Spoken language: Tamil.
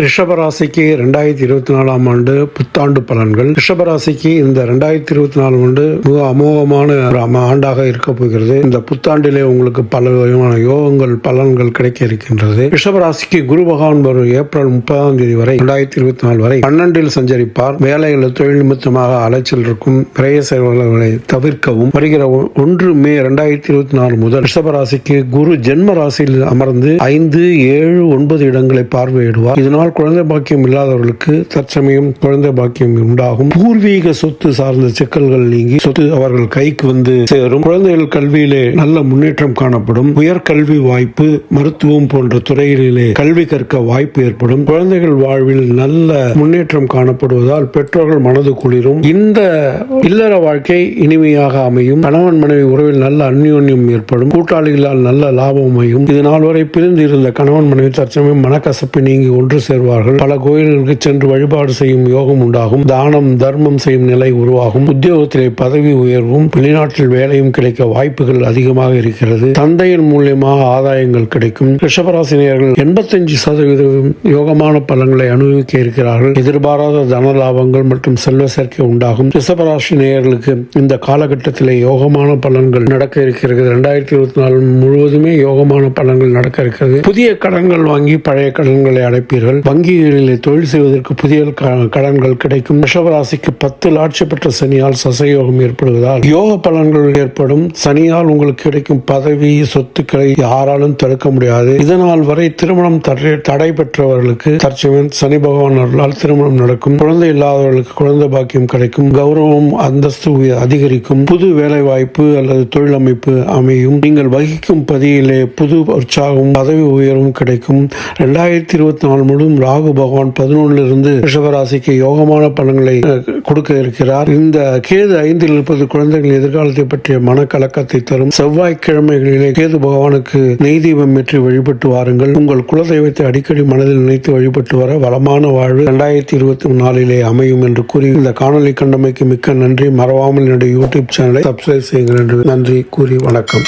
ரிஷபராசிக்கு ரெண்டாயிரத்தி இருபத்தி நாலாம் ஆண்டு புத்தாண்டு பலன்கள். ரிஷபராசிக்கு இந்த ரெண்டாயிரத்தி இருபத்தி நாலு ஆண்டு மிக அமோகமான ஒரு ஆண்டாக இருக்க போகிறது. இந்த புத்தாண்டிலே உங்களுக்கு பல விதமான யோகங்கள் பலன்கள் கிடைக்க இருக்கின்றது. ரிஷபராசிக்கு குரு பகவான் வரும் ஏப்ரல் முப்பதாம் தேதி வரை ரெண்டாயிரத்தி இருபத்தி நாலு வரை பன்னெண்டில் சஞ்சரிப்பார். வேலைகளில் தொழில் நிமித்தமாக அலைச்சல் இருக்கும். விரைய செலவுகளை தவிர்க்கவும். வருகிற ஒ- ஒன்று மே ரெண்டாயிரத்தி இருபத்தி நாலு முதல் ரிஷபராசிக்கு குரு ஜென்ம ராசியில் அமர்ந்து ஐந்து ஏழு ஒன்பது இடங்களை பார்வையிடுவார். இதனால் குழந்தை பாக்கியம் இல்லாதவர்களுக்கு தற்சமயம் குழந்தை பாக்கியம் உண்டாகும். பூர்வீக சொத்து சார்ந்த சிக்கல்கள் நீங்கி சொத்து அவர்கள் கைக்கு வந்து சேரும். குழந்தைகள் கல்வியிலே நல்ல முன்னேற்றம் காணப்படும். உயர்கல்வி வாய்ப்பு மருத்துவம் போன்ற துறைகளிலே கல்வி கற்க வாய்ப்பு ஏற்படும். குழந்தைகள் வாழ்வில் நல்ல முன்னேற்றம் காணப்படுவதால் பெற்றோர்கள் மனது குளிரும். இந்த இல்லற வாழ்க்கை இனிமையாக அமையும். கணவன் மனைவி உறவில் நல்ல அந்யோன்யம் ஏற்படும். கூட்டாளிகளால் நல்ல லாபம் அமையும். இது நாள் வரை பிரிந்து இருந்த கணவன் மனைவி தற்சமயம் மனக்கசப்பு நீங்கி ஒன்று சேர்வார்கள். பல கோயில்களுக்கு சென்று வழிபாடு செய்யும் யோகம் உண்டாகும். தானம் தர்மம் செய்யும் நிலை உருவாகும். உத்தியோகத்திலே பதவி உயர்வும் வெளிநாட்டில் வேலையும் கிடைக்க வாய்ப்புகள் அதிகமாக இருக்கிறது. தந்தையின் மூலியமாக ஆதாயங்கள் கிடைக்கும். ரிஷபராசினியர்கள் எண்பத்தஞ்சு சதவீதம் யோகமான பலன்களை அனுபவிக்க இருக்கிறார்கள். எதிர்பாராத தன லாபங்கள் மற்றும் செல்வ சேர்க்கை உண்டாகும். ரிஷபராசினியர்களுக்கு இந்த காலகட்டத்திலே யோகமான பலன்கள் நடக்க இருக்கிறது. இரண்டாயிரத்தி இருபத்தி நாலு முழுவதுமே யோகம் பலன்கள் நடக்க இருக்கிறது. புதிய கடன்கள் வாங்கி பழைய கடன்களை அடைப்பீர்கள். வங்கிகளில் தொழில் செய்வதற்கு புதிய க- கடன்கள் கிடைக்கும். ரிஷபராசிக்கு பத்து ஆட்சி பெற்ற சனியால் சசயோகம் ஏற்படுவதால் யோக பலன்கள் ஏற்படும். சனியால் உங்களுக்கு கிடைக்கும் பதவி சொத்துக்களை யாராலும் தடுக்க முடியாது. இதனால் வரை திருமணம் தடை பெற்றவர்களுக்கு தற்சமயம் சனி பகவான் அருளால் திருமணம் நடக்கும். குழந்தை இல்லாதவர்களுக்கு குழந்தை பாக்கியம் கிடைக்கும். கௌரவம் அந்தஸ்து அதிகரிக்கும். புது வேலை வாய்ப்பு அல்லது தொழில் அமைப்பு அமையும். நீங்கள் வகிக்கும் பதியிலே புது உற்சாகம் பதவி உயர்வும் கிடைக்கும். ரெண்டாயிரத்தி இருபத்தி நாலு முழுவதும் ராகு பகவான் பதினொன்னுல இருந்து ரிஷபராசிக்கு யோகமான பலன்களை கொடுக்க இருக்கிறார். இந்த கேது ஐந்தில் இருப்பது குழந்தைகள் எதிர்காலத்தை பற்றிய மனக்கலக்கத்தை தரும். செவ்வாய்க்கிழமைகளிலே கேது பகவானுக்கு நெய் தீபம் ஏற்றி வழிபட்டு வாருங்கள். உங்கள் குலதெய்வத்தை அடிக்கடி மனதில் நினைத்து வழிபட்டு வர வளமான வாழ்வு ரெண்டாயிரத்தி இருபத்தி நாலிலே அமையும் என்று கூறி இந்த காணொலி கண்டமைக்கு மிக்க நன்றி. மறவாமல் என்னுடைய யூடியூப் சேனலை சப்ஸ்கிரைப் செய்யுங்கள் என்று நன்றி கூறி வணக்கம்.